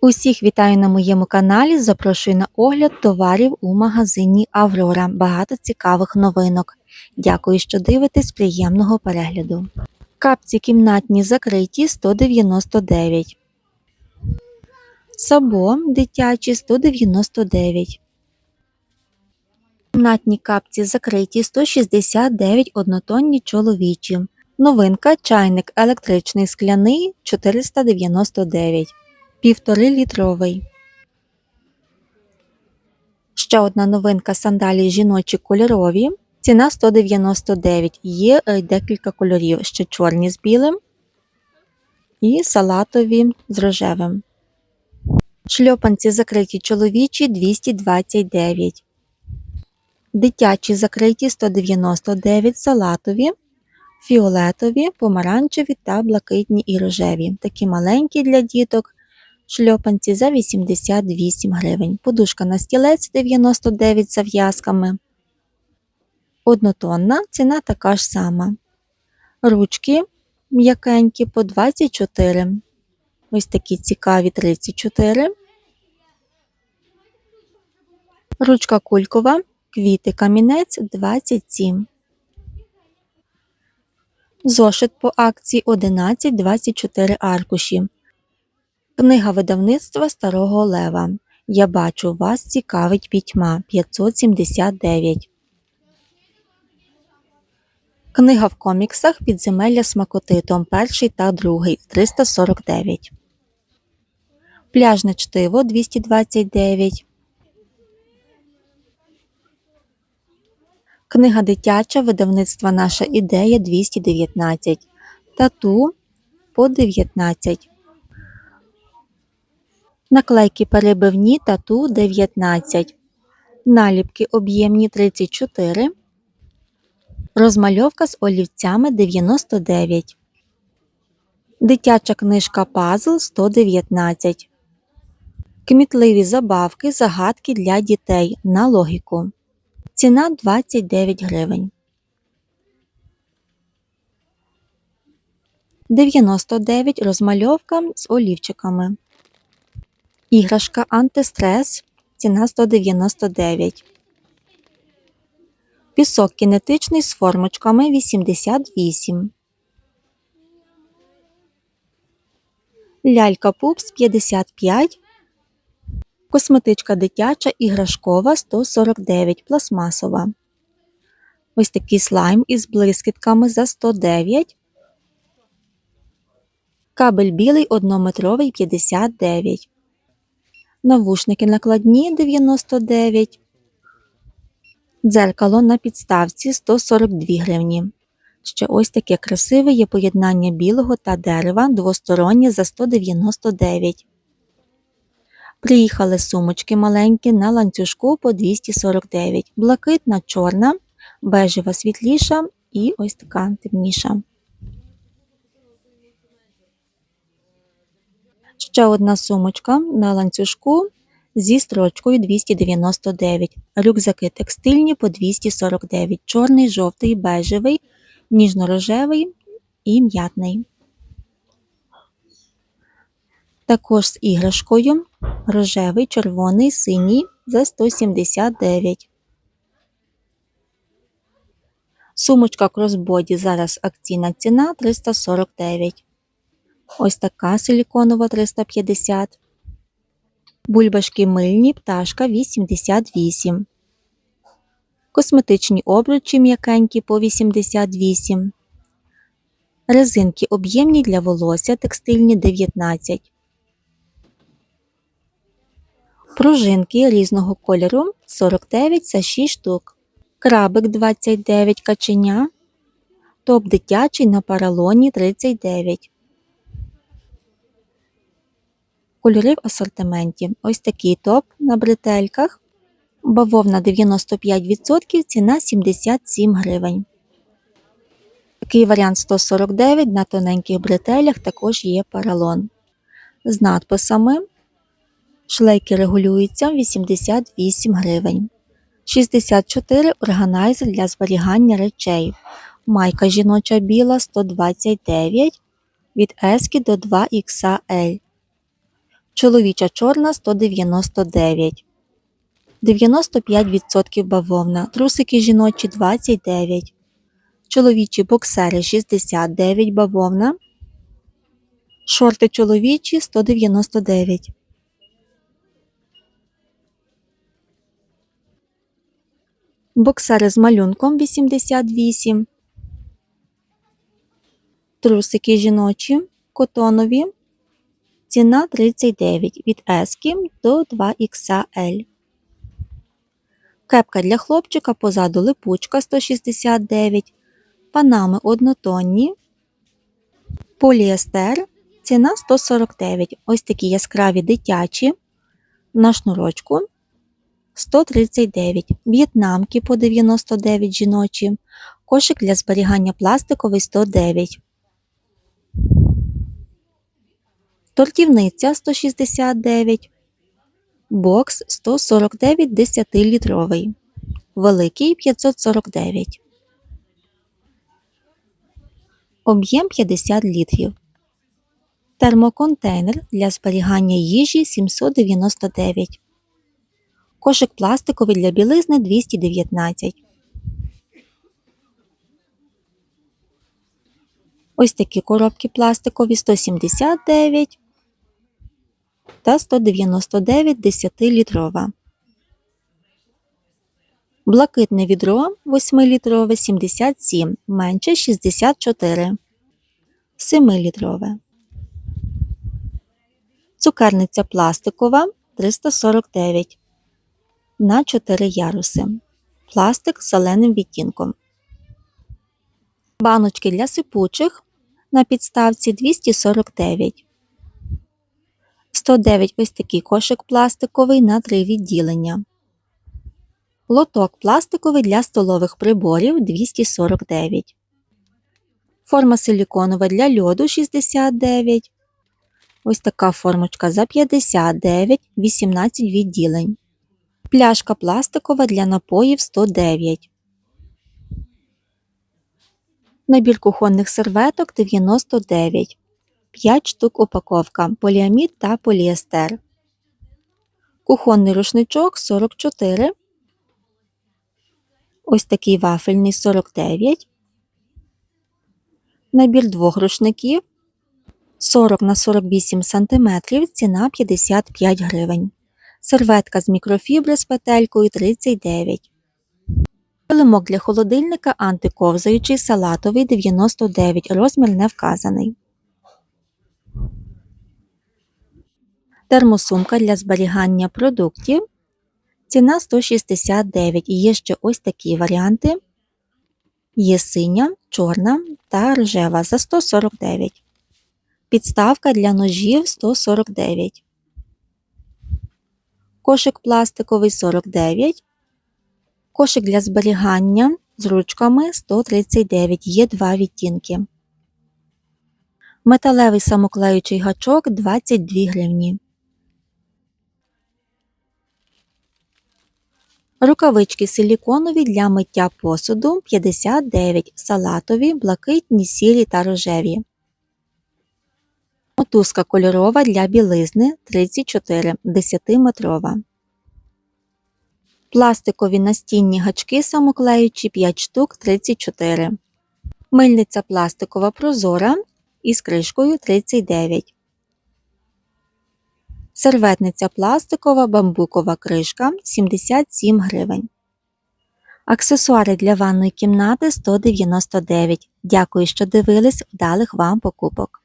Усіх вітаю на моєму каналі. Запрошую на огляд товарів у магазині Аврора. Багато цікавих новинок. Дякую, що дивитесь. Приємного перегляду. Капці кімнатні закриті 199. Сабо дитячі 199. Кімнатні капці закриті 169 однотонні чоловічі. Новинка чайник електричний скляний 499. Півтори літровий. Ще одна новинка сандалії жіночі кольорові. Ціна 199. Є е, декілька кольорів. Ще чорні з білим і салатові з рожевим. Шльопанці закриті чоловічі 229. Дитячі закриті 199 салатові, фіолетові, помаранчеві та блакитні і рожеві. Такі маленькі для діток. Шльопанці за 88 гривень. Подушка на стілець 99 з зав'язками. Однотонна ціна така ж сама. Ручки м'якенькі по 24. Ось такі цікаві 34. Ручка кулькова, квіти камінець 27. Зошит по акції 11-24 аркуші. Книга видавництва Старого Лева. Я бачу, вас цікавить пітьма 579. Книга в коміксах Підземелля смакоти Том 1 та 2 349. Пляжне чтиво 229. Книга дитяча видавництва Наша ідея 219. Тату по 19. Наклейки перебивні тату 19. Наліпки об'ємні 34. Розмальовка з олівцями 99. Дитяча книжка Пазл 119. Кмітливі забавки загадки для дітей на логіку. Ціна 29 гривень. 99 розмальовка з олівчиками. Іграшка антистрес. Ціна 199. Пісок кінетичний з формочками 88. Лялька пупс 55. Косметичка дитяча іграшкова 149 пластмасова. Ось такий слайм із блискітками за 109. Кабель білий однометровий 59. Навушники накладні 99. Дзеркало на підставці 142 гривні. Ще ось таке красиве є поєднання білого та дерева двостороннє за 199. Приїхали сумочки маленькі на ланцюжку по 249. Блакитна, чорна, бежева світліша і ось така темніша. Ще одна сумочка на ланцюжку зі строчкою 299. Рюкзаки текстильні по 249. Чорний, жовтий, бежевий, ніжно-рожевий і м'ятний. Також з іграшкою рожевий, червоний, синій за 179. Сумочка кросбоді зараз акційна ціна 349. Ось така силіконова 350. Бульбашки мильні пташка 88. Косметичні обручі м'якенькі по 88. Резинки об'ємні для волосся текстильні 19. Пружинки різного кольору 49 за 6 штук. Крабик 29 каченя. Топ дитячий на паралоні 39. Кольори в асортименті. Ось такий топ на бретельках. Бавовна 95%, ціна 77 гривень. Такий варіант 149 на тоненьких бретелях також є паралон. З надписами шлейки регулюються 88 гривень. 64 органайзер для зберігання речей. Майка жіноча біла 129 від S до 2XL. Чоловіча чорна 199. 95% бавовна. Трусики жіночі 29. Чоловічі боксери 69 бавовна. Шорти чоловічі 199. Боксери з малюнком 88. Трусики жіночі котонові. Ціна 39 від S до 2XL. Кепка для хлопчика позаду липучка 169. Панами однотонні. Поліестер. Ціна 149. Ось такі яскраві дитячі. На шнурочку 139. В'єтнамки по 99 жіночі. Кошик для зберігання пластиковий 109. Тортівниця 169. Бокс 149 10-літровий. Великий 549. Об'єм 50 літрів. Термоконтейнер для зберігання їжі 799. Кошик пластиковий для білизни 219. Ось такі коробки пластикові 179 та 199 10-літрова. Блакитне відро 8-літрове 77, менше 64. 7-літрове. Цукерниця пластикова 349 на 4 яруси. Пластик з зеленим відтінком. Баночки для сипучих на підставці 249. 109 ось такий кошик пластиковий на 3 відділення. Лоток пластиковий для столових приборів 249. Форма силіконова для льоду 69. Ось така формочка за 59, 18 відділень. Пляшка пластикова для напоїв 109. Набір кухонних серветок 99. 5 штук упаковка. Поліамід та поліестер. Кухонний рушничок 44. Ось такий вафельний 49. Набір двох рушників 40 на 48 см. Ціна 55 гривень. Серветка з мікрофібри з петелькою 39. Килимок для холодильника антиковзаючий салатовий 99. Розмір не вказаний. Термосумка для зберігання продуктів. Ціна 169. І є ще ось такі варіанти. Є синя, чорна та рожева за 149. Підставка для ножів 149. Кошик пластиковий 49. Кошик для зберігання з ручками 139. Є два відтінки. Металевий самоклеючий гачок 22 гривні. Рукавички силіконові для миття посуду 59, салатові, блакитні, сірі та рожеві. Мотузка кольорова для білизни 34, 10-метрова. Пластикові настінні гачки самоклеючі 5 штук 34. Мильниця пластикова прозора із кришкою 39. Серветниця пластикова бамбукова кришка 77 гривень. Аксесуари для ванної кімнати 199. Дякую, що дивились вдалих вам покупок.